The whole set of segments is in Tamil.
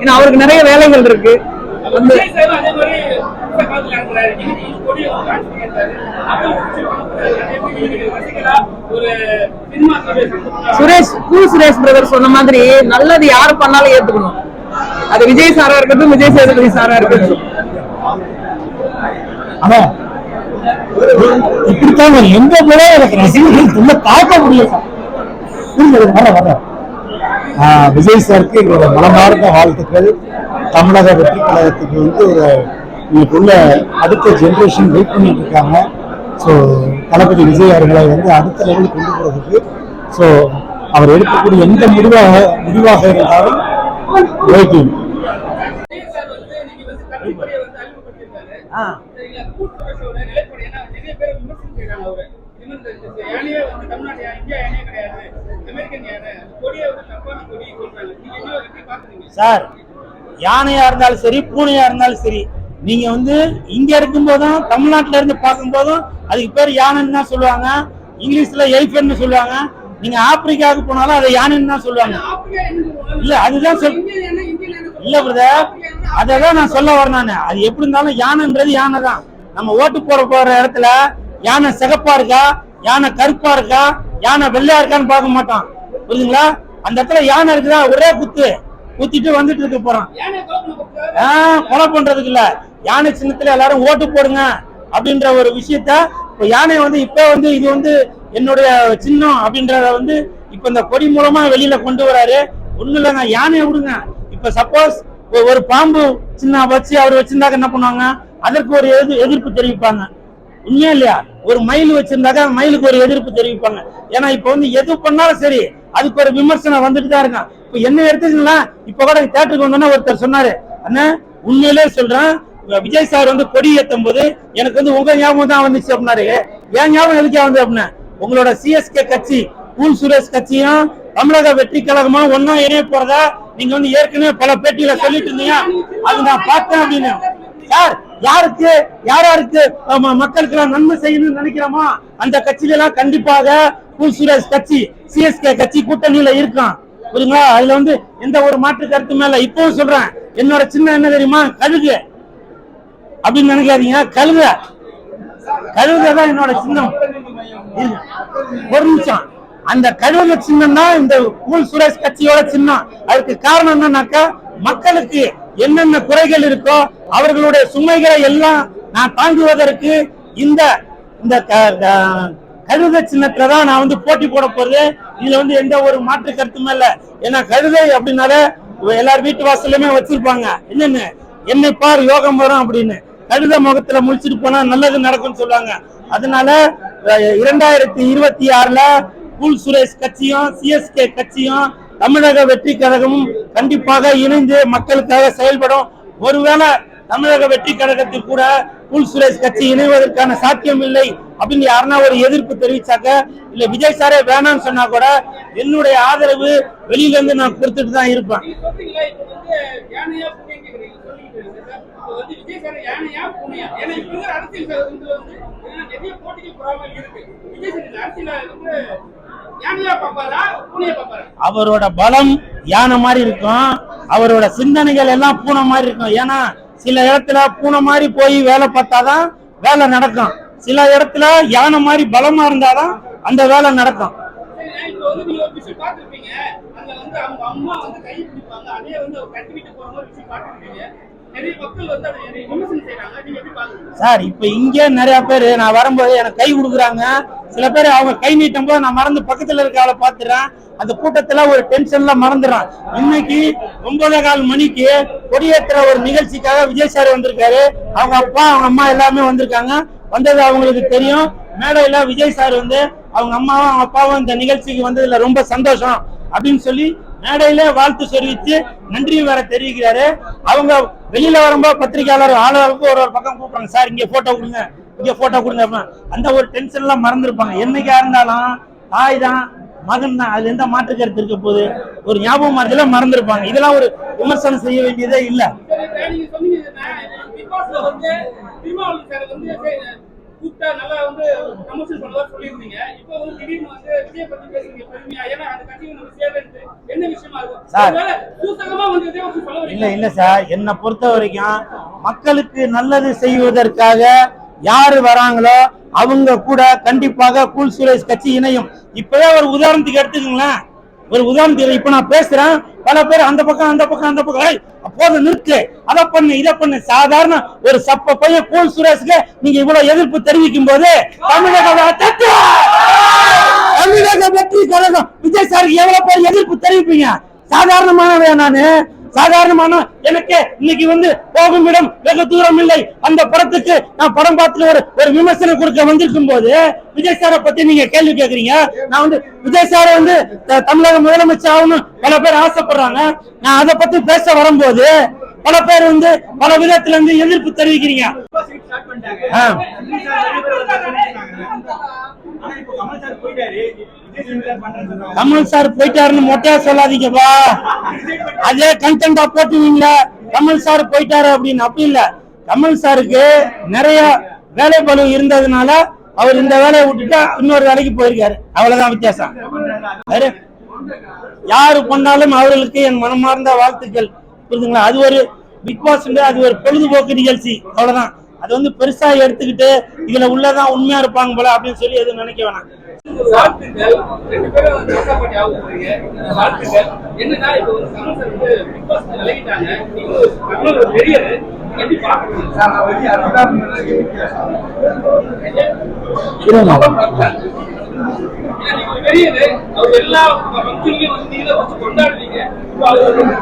ஏன்னா அவருக்கு நிறைய வேலைகள் இருக்கு. வந்து சுரேஷ் கூ சுரேஷ் பிரதர் சொன்ன மாதிரி நல்லது யாரு பண்ணாலும் ஏத்துக்கணும். அது விஜய் சாரா இருக்கட்டும் விஜய் சேதுபதி சாரா இருக்கட்டும். ஆனா இப்படித்தான் எந்த போல எனக்கு ரசிகர்கள் ரொம்ப தாக்க முடியல. வர வர. விஜய் சாருக்கு எங்களோட மனமார்ந்த வாழ்த்துக்கள். தமிழக வெற்றி கழகத்துக்கு வந்து ஒரு இன்னைக்குள்ள அடுத்த ஜென்ரேஷன் வெயிட் பண்ணிட்டு இருக்காங்க. ஸோ தளபதி விஜய் அவர்களை வந்து அடுத்த லெவலுக்கு கொண்டு போகிறதுக்கு ஸோ அவர் எடுக்கக்கூடிய எந்த முடிவாக முடிவாக இருந்தாலும் வெயிட்டிங் விஜய் சார் யானையே இருந்தாலும் சரி பூனையா இருந்தாலும் சரி நீங்க வந்து இங்க இருக்கும் போதும் தமிழ்நாட்டுல இருந்து பார்க்கும் போதும் அதுக்கு பேர் யானைன்னு தான் சொல்லுவாங்க. இங்கிலீஷ்ல எலிஃபென்ட்னு சொல்லுவாங்க. நீங்க ஆப்பிரிக்காவுக்கு போனாலும் அதை யானைன்னு தான் சொல்லுவாங்க? இல்ல அதுதான் சொல் இல்ல. பிரதர் அததான் நான் சொல்ல வரேன் நானு. அது எப்படி இருந்தாலும் யானைன்றது யானை தான் நம்ம ஓட்டு போட போற இடத்துல யானை சிகப்பா இருக்கா? யானை கருப்பா இருக்கா? யானை வெள்ளையா இருக்கான்னு பார்க்க மாட்டான். புரியுதுங்களா? அந்த இடத்துல யானை இருக்குதா? ஒரே குத்து. குத்திட்டு வந்துட்டு இருக்க போறான். ஆஹ் கொலை பண்றதுக்கு இல்ல. யானை சின்னத்துல எல்லாரும் ஓட்டு போடுங்க அப்படின்ற ஒரு விஷயத்த இப்ப யானை வந்து இப்ப வந்து இது வந்து என்னுடைய சின்னம் அப்படின்றத வந்து இப்ப இந்த கொடி மூலமா வெளியில கொண்டு வராரு. ஒண்ணு இல்லைங்க. யானையை விடுங்க. இப்ப சப்போஸ் ஒரு பாம்பு சின்ன வச்சு அவர் வச்சிருந்தாக்க என்ன பண்ணுவாங்க? அதற்கு ஒரு எதிர் எதிர்ப்பு தெரிவிப்பாங்க. உண்மையா இல்லையா? ஒரு மயில் வச்சிருந்தாக்க மயிலுக்கு ஒரு எதிர்ப்பு தெரிவிப்பாங்க. ஏன்னா இப்ப வந்து எது பண்ணாலும் சரி அதுக்கு ஒரு விமர்சனம் வந்துட்டு தான் இருக்கான். இப்ப என்ன எடுத்துக்கலாம் இப்ப கூட தேட்டருக்கு வந்தோன்னா ஒருத்தர் சொன்னாரு அண்ணா உண்மையிலே சொல்றேன் விஜய் சார் வந்து கொடி ஏத்தும் போது எனக்கு வந்து உங்க ஞாபகம் தான் வந்துச்சு அப்படின்னாரு. என் ஞாபகம் எதுக்கே வந்து அப்படின்னா உங்களோட சிஎஸ்கே கட்சி கூல் சுரேஷ் கட்சியும் தமிழக வெற்றி கழகமா ஒன்னா இணைய போறதா நீங்க வந்து ஏற்கனவே பல பேட்டியில சொல்லிட்டு இருந்தீங்க. அது நான் பார்த்தேன் அப்படின்னு. சார் யாருக்கு யாராருக்கு மக்களுக்கு எல்லாம் நன்மை செய்யணும்னு நினைக்கிறோமா? அந்த கட்சியில எல்லாம் கண்டிப்பாக கூல் சுரேஷ் கட்சி சிஎஸ்கே கட்சி கூட்டணியில இருக்கான். புரியுங்களா அதுல வந்து எந்த ஒரு மாற்று கருத்து மேல இப்பவும் சொல்றேன் என்னோட சின்ன என்ன தெரியுமா? கழுகு. அப்படின்னு நினைக்காதீங்க. கழுக. கழுகுதான் என்னோட சின்னம். ஒரு நிமிஷம். அந்த கழுவுல சின்னம் தான் இந்த கூல் சுரேஷ் கட்சியோட சின்னம். அதுக்கு காரணம் என்னன்னாக்கா மக்களுக்கு என்னென்ன குறைகள் இருக்கோ அவர்களுடைய சுமைகளை எல்லாம் நான் தாங்குவதற்கு இந்த இந்த க- சின்னத்துல தான் நான் வந்து போட்டி போட போறது. இதுல வந்து எந்த ஒரு மாற்று கருத்துமே இல்ல. ஏன்னா கழுதை அப்படின்னாலே எல்லார் வீட்டு வாசல்லுமே வச்சிருப்பாங்க. என்னன்னு? என்னை பார் யோகம் வரும் அப்படின்னு. கழுத முகத்துல முழிச்சிட்டு போனா நல்லது நடக்கும்னு சொல்லுவாங்க. அதனால இரண்டாயிரத்தி இருபத்தி ஆறுல கூல் சுரேஷ் கட்சியும் சிஎஸ்கே கட்சியும் தமிழக வெற்றி கழகமும் கண்டிப்பாக இணைந்து மக்களுக்காக செயல்படும். ஒருவேளை தமிழக வெற்றி கழகத்தில் கூட கூல் சுரேஷ் கட்சி இணைவதற்கான சாத்தியம் இல்லை அப்படின்னு யாருன்னா ஒரு எதிர்ப்பு தெரிவிச்சாக்க இல்ல விஜய் சாரே வேணாம்னு சொன்னா கூட என்னுடைய ஆதரவு வெளியில இருந்து நான் கொடுத்துட்டு தான் இருப்பேன். அரசியல் அவரோட பலம் யானை மாதிரி இருக்கும். அவரோட சிந்தனைகள் எல்லாம் பூனை மாதிரி இருக்கும். ஏன்னா சில இடத்துல பூனை மாதிரி போய் வேலை பார்த்தாதான் வேலை நடக்கும். சில இடத்துல யானை மாதிரி பலமா இருந்தாதான் அந்த வேலை நடக்கும். சார் இப்ப இங்க நிறைய பேர் நான் வரும்போது எனக்கு கை கொடுக்குறாங்க. சில பேர் அவங்க கை நீட்டும் போது நான் மறந்து பக்கத்துல இருக்க ஆளை பாத்துறேன் அந்த கூட்டத்துல ஒரு டென்ஷன்ல மறந்துடுறான். இன்னைக்கு ஒன்பதே கால் மணிக்கு கொடியேற்ற ஒரு நிகழ்ச்சிக்காக விஜய் சார் வந்திருக்காரு. அவங்க அப்பா அவங்க அம்மா எல்லாமே வந்திருக்காங்க. வந்தது அவங்களுக்கு தெரியும். மேடையில விஜய் சார் வந்து அவங்க அம்மாவும் அவங்க அப்பாவும் இந்த நிகழ்ச்சிக்கு வந்ததுல ரொம்ப சந்தோஷம் அப்படின்னு சொல்லி மேடையில வாழ்த்து தெரிவித்து நன்றியும் வேற தெரிவிக்கிறாரு அவங்க வெளியில வரும்போ பத்திரிகையாளர் ஆளுநருக்கு ஒரு ஒரு பக்கம் கூப்பிடுறாங்க சார் இங்க போட்டோ கொடுங்க இங்க போட்டோ கொடுங்க அந்த ஒரு டென்ஷன் எல்லாம் மறந்துருப்பாங்க என்னைக்கா இருந்தாலும் தாய் தான் மகன் தான் அதுல எந்த மாற்று கருத்து இருக்க போகுது ஒரு ஞாபகம் மாதிரி மறந்துருப்பாங்க இதெல்லாம் ஒரு விமர்சனம் செய்ய வேண்டியதே இல்ல கூப்பிட்டு நல்லா வந்து ப்ரமோஷன் பண்ணதா சொல்லியிருந்தீங்க. இப்போ வந்து திடீர்னு வந்து விஜய் பத்தி பேசுறீங்க பெருமையா? ஏன்னா அந்த கட்சிக்கு நம்ம சேருன்ட்டு என்ன விஷயமா இருக்கும்? சார். சூசகமா வந்து விஜய் பத்தி சொல்ல இல்ல இல்ல சார். என்னை பொறுத்த வரைக்கும் மக்களுக்கு நல்லது செய்வதற்காக யாரு வராங்களோ அவங்க கூட கண்டிப்பாக கூல் சுரேஷ் கட்சி இணையும். இப்பவே ஒரு உதாரணத்துக்கு எடுத்துக்கங்களேன். ஒரு உதாரணத்துக்கு இப்ப நான் பேசுறேன். பல பேர் அந்த பக்கம் அந்த பக்கம் அந்த பக்கம். ஏய், போதும் நிறுத்து. அதை பண்ணு இதை பண்ணு. சாதாரண ஒரு சப்ப பையன் கோல் சுரேஷ்க்கு நீங்க இவ்வளவு எதிர்ப்பு தெரிவிக்கும் போது தமிழக தமிழக வெற்றி கழகம். விஜய் சாருக்கு எவ்வளவு பேர் எதிர்ப்பு தெரிவிப்பீங்க? சாதாரணமானவன் நானு. சாதாரணமான எனக்கு இன்னைக்கு வந்து போகும் இடம் வெகு தூரம் இல்லை. அந்த படத்துக்கு நான் படம் பார்த்து ஒரு ஒரு விமர்சனம் கொடுக்க வந்திருக்கும் போது விஜய் சாரை பத்தி நீங்க கேள்வி கேக்குறீங்க. நான் வந்து விஜய் சாரை வந்து தமிழக முதலமைச்சர் ஆகணும் பல பேர் ஆசைப்படுறாங்க. நான் அதை பத்தி பேச வரும்போது பல பேர் வந்து பல விதத்துல இருந்து எதிர்ப்பு தெரிவிக்கிறீங்க. ஆ. கமல் சார் போயிட்டாருன்னு மொட்டையா சொல்லாதீங்கப்பா. அதே கண்டென்டா போட்டுவீங்களா கமல் சார் போயிட்டாரு அப்படின்னு. அப்படி இல்ல. கமல் சாருக்கு நிறைய வேலை பலு இருந்ததுனால அவர் இந்த வேலையை விட்டுட்டா இன்னொரு வேலைக்கு போயிருக்காரு. அவ்வளவுதான் வித்தியாசம். யாரு பண்ணாலும் அவர்களுக்கு என் மனமார்ந்த வாழ்த்துக்கள். புரியுதுங்களா அது ஒரு பிக் பாஸ் அது ஒரு பொழுதுபோக்கு நிகழ்ச்சி. அவ்வளவுதான். அது வந்து பெருசா எடுத்துக்கிட்டு இதுல உள்ளதான் உண்மையா இருப்பாங்க போல அப்படின்னு சொல்லி எதுவும் நினைக்க வேணாம். பெரியது அவர் எல்லா ஃபங்க்ஷன்லயும் வந்து நீங்க வச்சு கொண்டாடுவீங்க.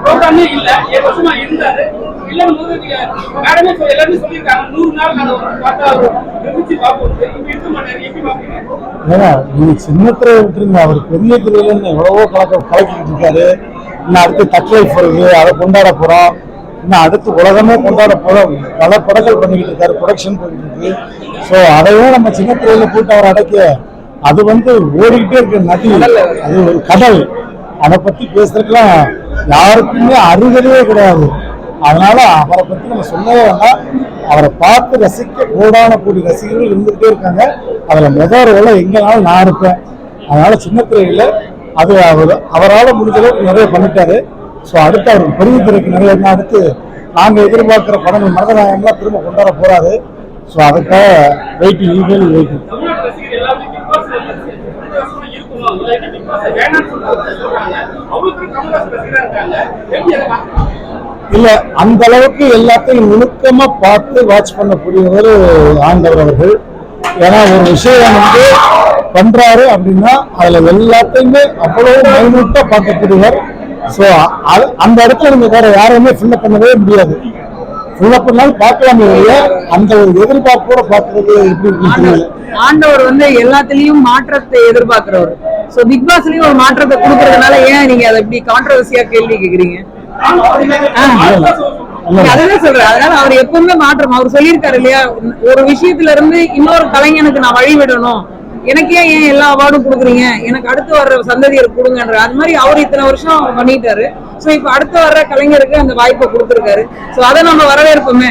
ப்ரோக்ராமே இல்ல. ஏழு வருஷமா இருந்தாரு. இல்லைன்னு போது நீங்க மேடமே எல்லாருமே சொல்லியிருக்காங்க. நூறு நாள் நான் பார்த்தா அவர் பார்ப்போம். இப்ப இருக்க மாட்டாரு. எப்படி பாப்பீங்க ஏன்னா நீங்க சின்னத்திரை விட்டுருங்க அவர் பெரிய திரையில எவ்வளவோ கலக்க கலக்கிட்டு இருக்காரு. இன்னும் அடுத்து தக்கலை போறது அதை கொண்டாட போறோம். இன்னும் அடுத்து உலகமே கொண்டாட போறோம். பல படங்கள் பண்ணிக்கிட்டு இருக்காரு. ப்ரொடக்ஷன் பண்ணிட்டு இருக்கு. ஸோ அதையும் நம்ம சின்ன துறையில போட்டு அவர் அடைக்க அது வந்து ஓடிக்கிட்டே இருக்க நதி அது ஒரு கடல் அதை பத்தி பேசுறதுக்கெல்லாம் யாருக்குமே அருகதையே கிடையாது. அதனால அவரை பத்தி நம்ம சொல்லவே வேண்டாம். அவரை பார்த்து ரசிக்க கோடான கோடி ரசிகர்கள் இருந்துகிட்டே இருக்காங்க. அதுல முதல் ரோல எங்கனாலும் நான் இருப்பேன். அதனால சின்ன திரையில அது அவர் அவரால் முடிஞ்ச அளவுக்கு நிறைய பண்ணிட்டாரு. ஸோ அடுத்து அவருக்கு பெரிய திரைக்கு நிறைய இன்னும் அடுத்து நாங்கள் எதிர்பார்க்குற படங்கள் மரதநாயகம்லாம் திரும்ப கொண்டாட போறாரு. ஸோ அதுக்காக வெயிட்டிங் வெயிட்டிங் தமிழ்நாட்டு ரசிகர் எல்லாருமே பிக் பாஸ் இருக்கணும் இல்லாட்டி பிக் பாஸ் வேணாம்னு சொல்றாங்க சொல்றாங்க அவங்களுக்கு கமல்ஹாசன் ரசிகரா இருக்காங்க எப்படி அதை பாக்குறீங்க இல்ல அந்த அளவுக்கு எல்லாத்தையும் நுணுக்கமா பார்த்து வாட்ச் பண்ணக்கூடியவர் ஆண்டவர் அவர்கள். ஏன்னா ஒரு விஷயம் வந்து பண்றாரு அப்படின்னா அதுல எல்லாத்தையுமே அவ்வளவு மைனூட்டா பார்க்கக்கூடியவர். ஸோ அந்த இடத்துல நீங்க வேற யாரையுமே ஃபில்லப் பண்ணவே முடியாது. ஃபில்லப் பண்ணாலும் பார்க்கலாமே அந்த ஒரு எதிர்பார்ப்போட பார்க்கறது எப்படி ஆண்டவர் வந்து எல்லாத்துலயும் மாற்றத்தை எதிர்பார்க்கிறவர். சோ பிக் பாஸ்லயும் ஒரு மாற்றத்தை கொடுக்கறதுனால ஏன் நீங்க அதை இப்படி கான்ட்ரவர்சியா கேள்வி கேக்குறீங்க? அதான் அதுதான் சொல்றேன் அதனால அவர் எப்பவுமே மாற்றம். அவர் சொல்லியிருக்காரு இல்லையா? ஒரு விஷயத்துல இருந்து இன்னொரு கலைஞனுக்கு நான் வழி விடணும். எனக்கே ஏன் எல்லா அவார்டும் கொடுக்குறீங்க? எனக்கு அடுத்து வர்ற சந்ததியர் கொடுங்கன்ற. அது மாதிரி அவர் இத்தனை வருஷம் பண்ணிட்டாரு. சோ இப்ப அடுத்து வர்ற கலைஞருக்கு அந்த வாய்ப்பை கொடுத்துருக்காரு. சோ அதை நம்ம வரவேற்போமே.